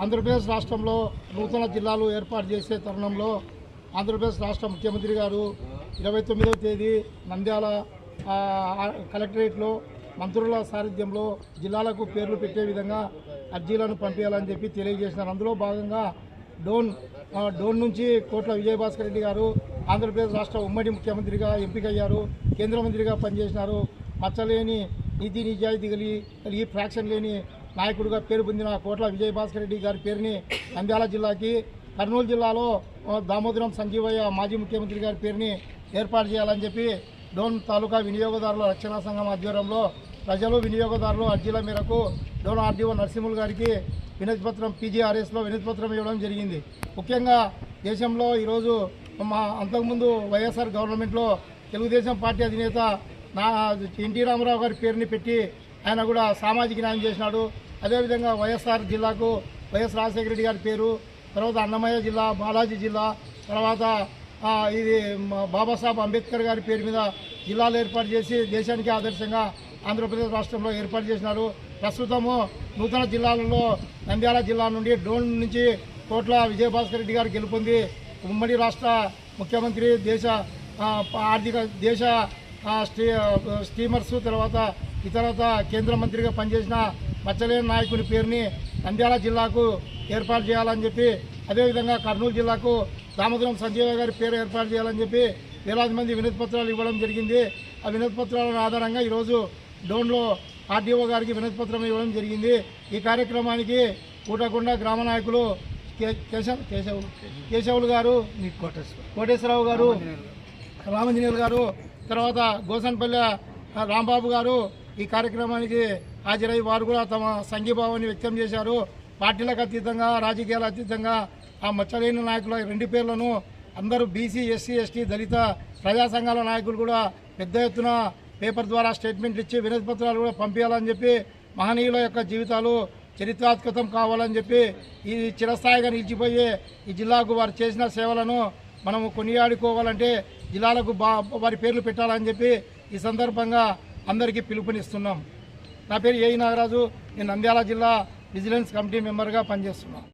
ఆంధ్రప్రదేశ్ రాష్ట్రంలో నూతన జిల్లాలు ఏర్పాటు చేసే తరుణంలో ఆంధ్రప్రదేశ్ రాష్ట్ర ముఖ్యమంత్రి గారు ఇరవై తొమ్మిదవ తేదీ నంద్యాల కలెక్టరేట్లో మంత్రుల సారథ్యంలో జిల్లాలకు పేర్లు పెట్టే విధంగా అర్జీలను పంపించాలని చెప్పి తెలియజేసినారు. అందులో భాగంగా డోన్ డోన్ నుంచి కోట్ల విజయభాస్కర్ రెడ్డి గారు ఆంధ్రప్రదేశ్ రాష్ట్ర ఉమ్మడి ముఖ్యమంత్రిగా ఎంపికయ్యారు కేంద్ర మంత్రిగా పనిచేసినారు. మచ్చలేని నీతి నిజాయితీ కలిగి కలిగి ఫ్రాక్షన్ లేని నాయకుడిగా పేరు పొందిన కోట్ల విజయభాస్కర్ రెడ్డి గారి పేరుని నంద్యాల జిల్లాకి కర్నూలు జిల్లాలో దామోదరం సంజీవయ్య మాజీ ముఖ్యమంత్రి గారి పేరుని ఏర్పాటు చేయాలని చెప్పి డోన్ తాలూకా వినియోగదారుల రక్షణ సంఘం ఆధ్వర్యంలో ప్రజలు వినియోగదారులు అర్జీల మేరకు డోన్ ఆర్డీఓ నరసింహులు గారికి వినతి పత్రం పీజీఆర్ఎస్లో వినతి పత్రం ఇవ్వడం జరిగింది. ముఖ్యంగా దేశంలో ఈరోజు మా అంతకుముందు వైఎస్ఆర్ గవర్నమెంట్లో తెలుగుదేశం పార్టీ అధినేత నా ఎన్టీ రామారావు గారి పేరుని పెట్టి ఆయన కూడా సామాజిక న్యాయం చేసినాడు. అదేవిధంగా వైఎస్ఆర్ జిల్లాకు వైఎస్ రాజశేఖర రెడ్డి గారి పేరు తర్వాత అన్నమయ్య జిల్లా బాలాజీ జిల్లా తర్వాత ఇది బాబాసాహెబ్ అంబేద్కర్ గారి పేరు మీద జిల్లాలు ఏర్పాటు చేసి దేశానికి ఆదర్శంగా ఆంధ్రప్రదేశ్ రాష్ట్రంలో ఏర్పాటు చేసినారు. ప్రస్తుతము నూతన జిల్లాలలో నంద్యాల జిల్లా నుండి డోన్ నుంచి కోట్ల విజయభాస్కర్ రెడ్డి గారు గెలుపొంది ఉమ్మడి రాష్ట్ర ముఖ్యమంత్రి దేశ ఆర్థిక దేశ స్టీ స్టీమర్స్ తర్వాత ఇతరత కేంద్ర మంత్రిగా పనిచేసిన మచ్చలేని నాయకుని పేరుని నంద్యాల జిల్లాకు ఏర్పాటు చేయాలని చెప్పి అదేవిధంగా కర్నూలు జిల్లాకు దామోదరం సంజీవ గారి పేరు ఏర్పాటు చేయాలని చెప్పి వేలాది మంది వినతి పత్రాలు ఇవ్వడం జరిగింది. ఆ వినతి పత్రాల ఆధారంగా ఈరోజు డోన్లో ఆర్డీఓ గారికి వినతి పత్రం ఇవ్వడం జరిగింది. ఈ కార్యక్రమానికి కూటకొండ గ్రామ నాయకులు కేశవ్ కేశవ్ కేశవులు గారు కోటేశ్వరరావు గారు రామంజనేయులు గారు తర్వాత గోసన్పల్లె రాంబాబు గారు ఈ కార్యక్రమానికి హాజరై వారు కూడా తమ సంఘీభావాన్ని వ్యక్తం చేశారు. పార్టీలకు అతీతంగా రాజకీయాల అతీతంగా ఆ మచ్చలేని నాయకుల రెండు పేర్లను అందరూ బీసీ ఎస్సీ ఎస్టీ దళిత ప్రజా సంఘాల నాయకులు కూడా పెద్ద ఎత్తున పేపర్ ద్వారా స్టేట్మెంట్లు ఇచ్చి వినతి పత్రాలు కూడా పంపించాలని చెప్పి మహనీయుల యొక్క జీవితాలు చరిత్రాత్మకం కావాలని చెప్పి ఈ చిరస్థాయిగా నిలిచిపోయే ఈ జిల్లాకు వారు చేసిన సేవలను మనము కొనియాడుకోవాలంటే జిల్లాలకు బా వారి పేర్లు పెట్టాలని చెప్పి ఈ సందర్భంగా అందరికీ పిలుపునిస్తున్నాం. నా పేరు ఏఈ నాగరాజు. నేను నంద్యాల జిల్లా విజిలెన్స్ కమిటీ మెంబర్గా పనిచేస్తున్నాను.